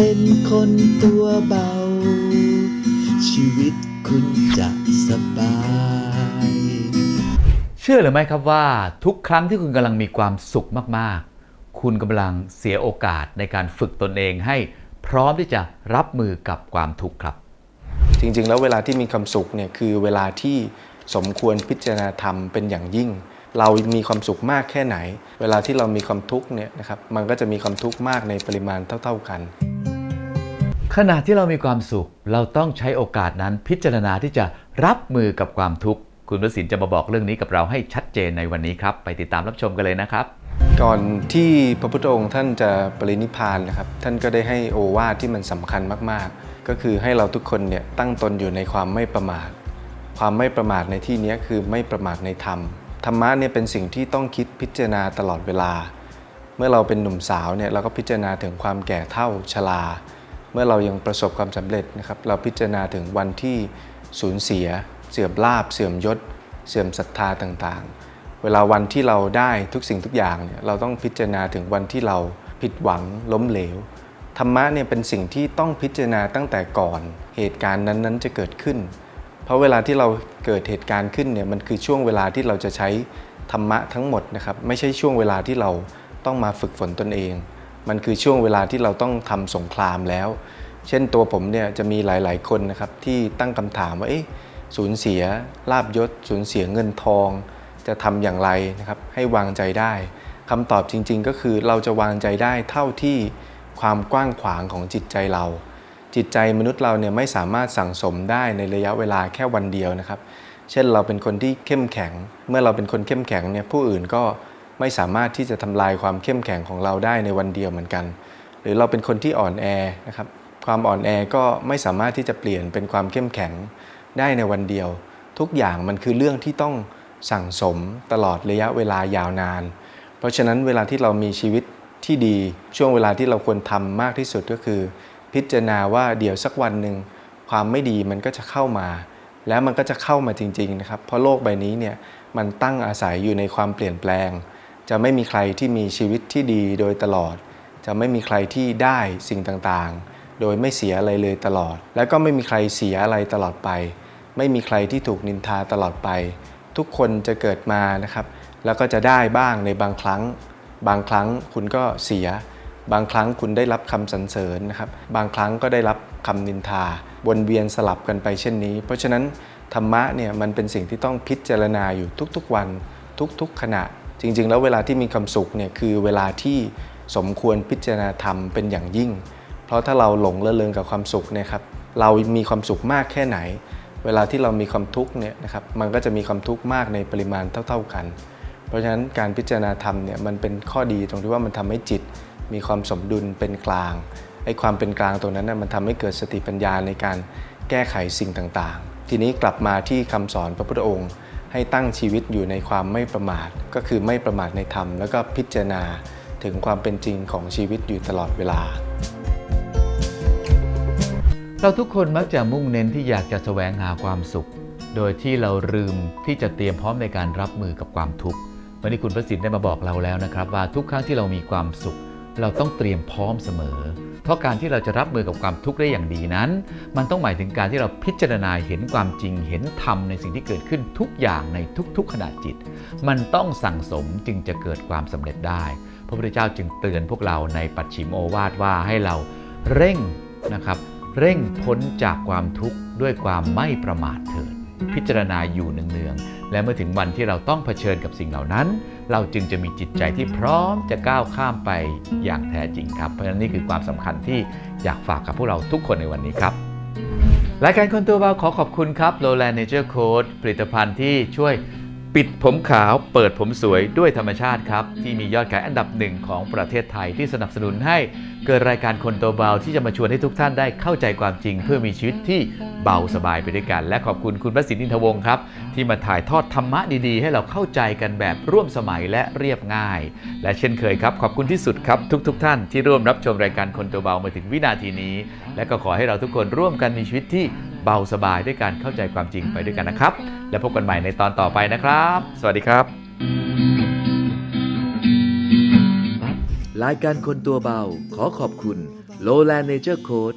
เป็นคนตัวเบา ชีวิตคุณจะสบาย เชื่อหรือไม่ครับว่าทุกครั้งที่คุณกำลังมีความสุขมากๆ คุณกำลังเสียโอกาสในการฝึกตนเองให้พร้อมที่จะรับมือกับความทุกข์ครับ จริงๆ แล้วเวลาที่มีความสุขเนี่ยคือเวลาที่สมควรพิจารณาธรรมเป็นอย่างยิ่ง เรามีความสุขมากแค่ไหน เวลาที่เรามีความทุกข์เนี่ยนะครับมันก็จะมีความทุกข์มากในปริมาณเท่า ๆกัน ขณะที่เรามีความสุข เราต้องใช้โอกาสนั้นพิจารณาที่จะรับมือกับความทุกข์ คุณประสินจะมาบอกเรื่องนี้กับเราให้ชัดเจนในวันนี้ครับ ไปติดตามรับชมกันเลยนะครับ ก่อนที่พระพุทธองค์ท่านจะปรินิพพานนะครับ ท่านก็ได้ให้โอวาทที่มันสำคัญมากๆ ก็คือให้เราทุกคนเนี่ยตั้งตนอยู่ในความไม่ประมาท ความไม่ประมาทในที่นี้คือไม่ประมาทในธรรม ธรรมะเนี่ยเป็นสิ่งที่ต้องคิดพิจารณาตลอดเวลา เมื่อเราเป็นหนุ่มสาวเนี่ยเราก็พิจารณาถึงความแก่เท่าชรา มื่อเรายังประสบความสำเร็จนะครับเราพิจารณาถึงวันที่สูญเสีย เสื่อมลาบ เสื่อมยศ เสื่อมศรัทธาต่างๆ เวลาวันที่เราได้ทุกสิ่งทุกอย่างเนี่ยเราต้องพิจารณาถึงวันที่เราผิดหวังล้มเหลวธรรมะเนี่ยเป็นสิ่งที่ต้องพิจารณาตั้งแต่ก่อนเหตุการณ์นั้นๆ จะเกิดขึ้น เพราะเวลาที่เราเกิดเหตุการณ์ขึ้นเนี่ยมันคือช่วงเวลาที่เราจะใช้ธรรมะทั้งหมดนะครับไม่ใช่ช่วงเวลาที่เราต้องมาฝึกฝนตนเอง มันคือช่วงเวลาที่เราต้องทำสงครามแล้ว เช่นตัวผมเนี่ยจะมีหลาย ๆ คนนะครับที่ตั้งคำถามว่าเอ๊ะสูญเสียลาบยศ สูญเสียเงินทอง จะทำอย่างไรนะครับให้วางใจได้คำตอบจริง ๆ ก็คือเราจะวางใจได้เท่าที่ความกว้างขวางของจิตใจเรา จิตใจมนุษย์เราเนี่ยไม่สามารถสั่งสมได้ในระยะเวลาแค่วันเดียวนะครับ เช่นเราเป็นคนที่เข้มแข็ง เมื่อเราเป็นคนเข้มแข็งเนี่ยผู้อื่นก็ ไม่สามารถที่จะทำลายความเข้มแข็งของเราได้ในวันเดียวเหมือนกัน หรือเราเป็นคนที่อ่อนแอนะครับความอ่อนแอก็ไม่สามารถที่จะเปลี่ยนเป็นความเข้มแข็งได้ในวันเดียว ทุกอย่างมันคือเรื่องที่ต้องสั่งสมตลอดระยะเวลายาวนาน เพราะฉะนั้นเวลาที่เรามีชีวิตที่ดี ช่วงเวลาที่เราควรทำมากที่สุดก็คือ พิจารณาว่าเดี๋ยวสักวันหนึ่งความไม่ดีมันก็จะเข้ามา แล้วมันก็จะเข้ามาจริง ๆ นะครับ เพราะโลกใบนี้เนี่ยมันตั้งอาศัยอยู่ในความเปลี่ยนแปลง จะไม่มีใครที่มีชีวิตที่ดีโดยตลอด จะไม่มีใครที่ได้สิ่งต่างๆ โดยไม่เสียอะไรเลยตลอด แล้วก็ไม่มีใครเสียอะไรตลอดไป ไม่มีใครที่ถูกนินทาตลอดไป ทุกคนจะเกิดมานะครับ แล้วก็จะได้บ้างในบางครั้ง บางครั้งคุณก็เสีย บางครั้งคุณได้รับคำสรรเสริญนะครับ บางครั้งก็ได้รับคำนินทา วนเวียนสลับกันไปเช่นนี้ เพราะฉะนั้นธรรมะเนี่ยมันเป็นสิ่งที่ต้องพิจารณาอยู่ทุกๆวัน ทุกๆขณะ ริง ๆ แล้วเวลาที่มีความสุขเนี่ยคือเวลาที่สมควรพิจารณาธรรมเป็นอย่างยิ่ง เพราะถ้าเราหลงระเริงกับความสุขเนี่ยครับเรามีความสุขมากแค่ไหน เวลาที่เรามีความทุกข์เนี่ยนะครับมันก็จะมีความทุกข์มากในปริมาณเท่า ๆกัน เพราะฉะนั้นการพิจารณาธรรมเนี่ยมันเป็นข้อดีตรงที่ว่ามันทำให้จิต มีความสมดุลเป็นกลางไอ้ความเป็นกลางตรงนั้นนะมันทำให้เกิดสติปัญญาในการแก้ไขสิ่งต่างๆ ทีนี้กลับมาที่คำสอนพระพุทธองค์ ให้ตั้งชีวิตอยู่ในความไม่ประมาท ก็คือไม่ประมาทในธรรม แล้วก็พิจารณาถึงความเป็นจริงของชีวิตอยู่ตลอดเวลา เราทุกคนมักจะมุ่งเน้นที่อยากจะแสวงหาความสุข โดยที่เราลืมที่จะเตรียมพร้อมในการรับมือกับความทุกข์วันนี้คุณประสิทธิ์ได้มาบอกเราแล้วนะครับ ว่าทุกครั้งที่เรามีความสุข เราต้องเตรียมพร้อมเสมอ เพราะการที่เราจะรับมือกับความทุกข์ได้อย่างดีนั้น มันต้องหมายถึงการที่เราพิจารณาเห็นความจริงเห็นธรรมในสิ่งที่เกิดขึ้นทุกอย่างในทุกๆขณะจิต มันต้องสั่งสมจึงจะเกิดความสำเร็จได้ พระพุทธเจ้าจึงเตือนพวกเราในปัจฉิมโอวาทว่าให้เราเร่งนะครับเร่งพ้นจากความทุกข์ด้วยความไม่ประมาทเถิด พิจารณาอยู่เนืองๆ และเมื่อถึงวันที่เราต้องเผชิญกับสิ่งเหล่านั้น เราจึงจะมีจิตใจที่พร้อมจะก้าวข้ามไปอย่างแท้จริงครับ เพราะฉะนั้นนี่คือความสำคัญที่อยากฝากกับพวกเราทุกคนในวันนี้ครับรายการคนตัวเบาขอขอบคุณครับ Lowland Nature Code ผลิตภัณฑ์ที่ช่วย ปิดผมขาวเปิดผมสวยด้วยธรรมชาติครับ ที่มียอดขายอันดับหนึ่งของประเทศไทยที่สนับสนุนให้เกิดรายการคนตัวเบาที่จะมาชวนให้ทุกท่านได้เข้าใจความจริง เพื่อมีชีวิตที่เบาสบายไปด้วยกัน และขอบคุณคุณพระสินอินทวงศ์ครับ ที่มาถ่ายทอดธรรมะดีๆ ให้เราเข้าใจกันแบบร่วมสมัยและเรียบง่าย และเช่นเคยครับ ขอบคุณที่สุดครับทุกๆทท่านที่ร่วมรับชมรายการคนตัวเบามาถึงวินาทีนี้ และก็ขอให้เราทุกคนร่วมกันมีชีวิตที่ เบาสบายด้วยการเข้าใจความจริงไปด้วยกันนะครับ และพบกันใหม่ในตอนต่อไปนะครับ สวัสดีครับ รายการคนตัวเบาขอขอบคุณ Lowland Nature Code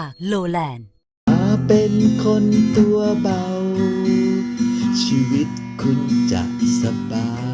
ากโลแลนด์มาเป็นคนตัวเบา ชีวิตคุณจะสบาย